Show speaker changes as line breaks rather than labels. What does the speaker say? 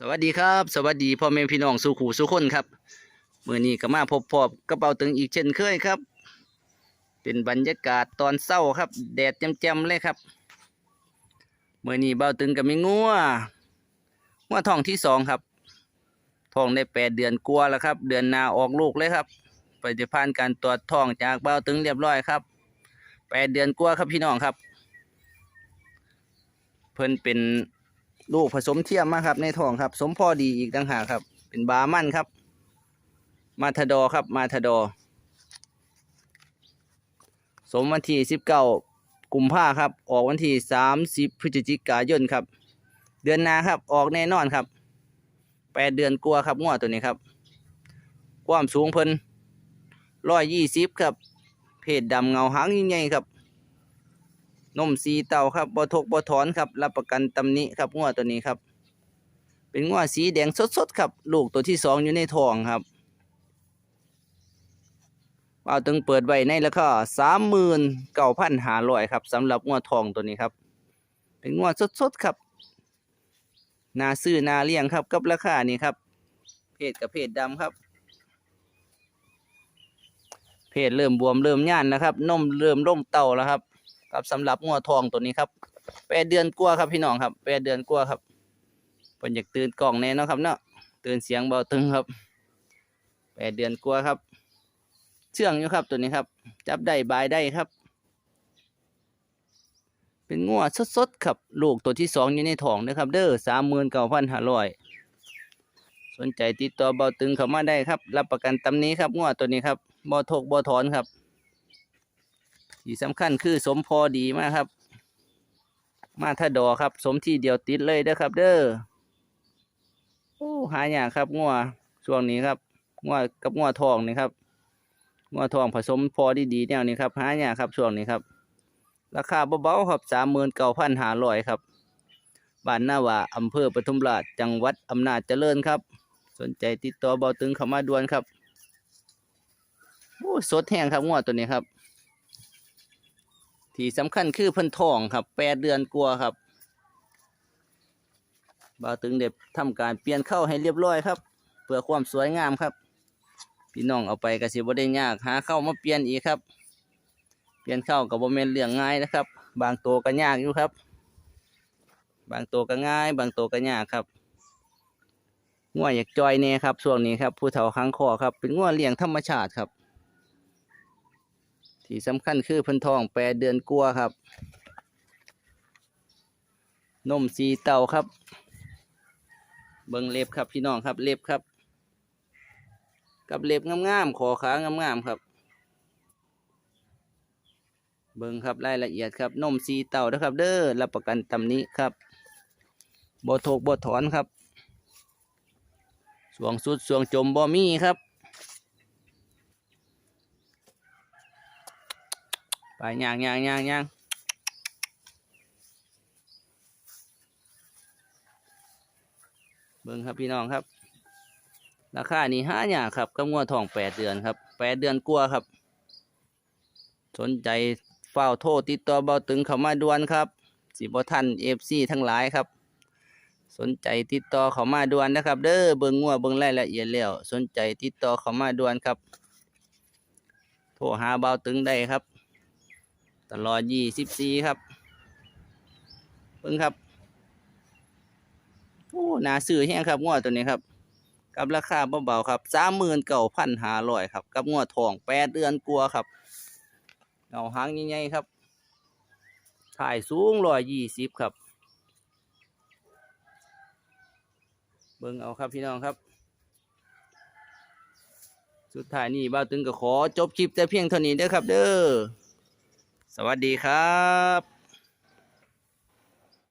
สวัสดีครับ สวัสดีพ่อแม่พี่น้องสู่ขู่สู่คนครับเมื่อนี้ก็มาพบพบกระเป๋าตึงอีกเช่นเคยครับ เป็นบรรยากาศตอนเศร้าครับ แดดแจ่มๆเลยครับเมื่อนี้เบาตึงกับมีงัวงัวทองที่สองครับทองได้แปดเดือนกลัวแล้วครับ เดือนนาออกลูกเลยครับปฏิพันธ์การตรวจทองจากเบาตึงเรียบร้อยครับแปดเดือนกลัวครับพี่น้องครับ เพิ่นเป็น ลูกผสมเทียมมาครับในท้องครับ สมพอดีอีกต่างหากครับ เป็นบามั่นครับ มาทาดอครับ มาทาดอ สมวันที่สิบเก้ากุมภาครับ ออกวันที่สามสิบพฤศจิกายนครับ เดือนนาครับ ออกแน่นอนครับแปดเดือนกลัวครับงวตัวนี้ครับ ความสูงเพิ่นร้อยยี่สิบครับ เพศดำเงาหางยิ่งใหญ่ครับ นมสีเต่าครับบ่ทกบ่ถอนครับรับประกันตำหนิครับงัวตัวนี้ครับ เป็นงัวสีแดงสดๆครับลูกตัวที่สองอยู่ในท้องครับเอาตึงเปิดไว้ในราคาสามหมื่นเก้าพันห้าร้อยครับสำหรับงัวทองตัวนี้ครับ เป็นงัวสดๆครับนาซื้อนาเลี้ยงครับกับราคานี้ครับ เพศกับเพศดำครับ เพศเริ่มบวมเริ่มย่านแล้วครับนมเริ่มร่มเต่าแล้วครับ ครับสำหรับงัวทองตัวนี้ครับแปดเดือนกว่าครับพี่น้องครับแปดเดือนกว่าครับเพิ่นอยากตื่นกล่องแน่นาะครับเนาะตื่นเสียงเบาตึงครับแปดเดือนกว่าครับ เชื่องอยู่ครับตัวนี้ครับ จับได้บายได้ครับ เป็นงัวสดๆครับลูกตัวที่สองอยู่ในท้องนะครับ เด้อสามหมื่นเก้าพันห้าร้อยสนใจติดต่อเบาตึงเข้ามาได้ครับ รับประกันตำนี้ครับงัวตัวนี้ครับบ่ทกบ่ถอนครับ ที่สำคัญคือสมพอดีมากครับ มาถ้าดอครับ สมที่เดียวติดเลยเด้อครับ เด้อโอ้หายากครับงัวช่วงนี้ครับงัวกับงัวทองนี่ครับงัวทองผสมพอดีดีๆแนวนี้ครับหายากครับช่วงนี้ครับ ราคาเบาๆครับสามหมื่นเก้าพันห้าร้อยครับบ้านหน้าว่าอำเภอปทุมราชจังหวัดอำนาจเจริญครับ สนใจติดต่อเบาตึงเข้ามาด่วนครับโอ้สดแห้งครับงัวตัวนี้ครับ ที่สำคัญคือเพิ่นท้องครับแปดเดือนกลัวครับบ่าวตึงเด็บทำการเปลี่ยนเข้าให้เรียบร้อยครับ เพื่อความสวยงามครับ พี่น้องเอาไปกระสิบได้ยากหาเข้ามาเปลี่ยนอีกครับ เปลี่ยนเข้ากับบ่แม่นเรื่องง่ายนะครับ บางตัวก็ยากอยู่ครับ บางตัวก็ง่าย บางตัวก็ยากครับง่วอยากจอยแน่ครับช่วงนี้ครับ ผู้เฒ่าค้างคอครับ เป็นง่วเลี้ยงธรรมชาติครับ ที่สำคัญคือเพิ่นทองแปดเดือนกลัวครับ นมสีเต่าครับ เบิ่งเล็บครับพี่น้องครับเล็บครับ กับเล็บงามๆขอขางามๆครับ เบิ่งครับรายละเอียดครับนมสีเต่านะครับ เด้อรับประกันตำนี้ครับบ่ทกบ่ถอนครับสวงสุดสวงจมบ่มีครับ ไปย่างย่างย่างย่างเบิ่งครับพี่น้องครับ ราคานี่ห้าอย่างครับกับงัวทองแปดเดือนครับแปดเดือนกลัวครับ สนใจเฝ้าโทษติดต่อเบาตึงเข้ามาด่วนครับ สิบทันเอฟซีทั้งหลายครับ สนใจติดต่อเข้ามาด่วนนะครับ เด้อเบิ่งงัวเบิ่งรายละเอียดแล้วสนใจติดต่อเข้ามาด่วนครับ โทรหาเบาตึงได้ครับ ตลอดยี่สิบสี่ครับเพิ่งครับโอ้นาซื้อแห้งครับงวดตัวนี้ครับ กับราคาเบาๆครับสามหมื่นเก้าพันห้าร้อยครับ กับงวดทองแปดเดือนกลัวครับเงาหางใหญ่ๆครับ ถ่ายสูงร้อยยี่สิบครับ เบิ่งเอาครับพี่น้องครับ สุดท้ายนี่บ้าตึงก็ขอจบคลิปแต่เพียงเท่านี้เด้อครับ เด้อ สวัสดีครับ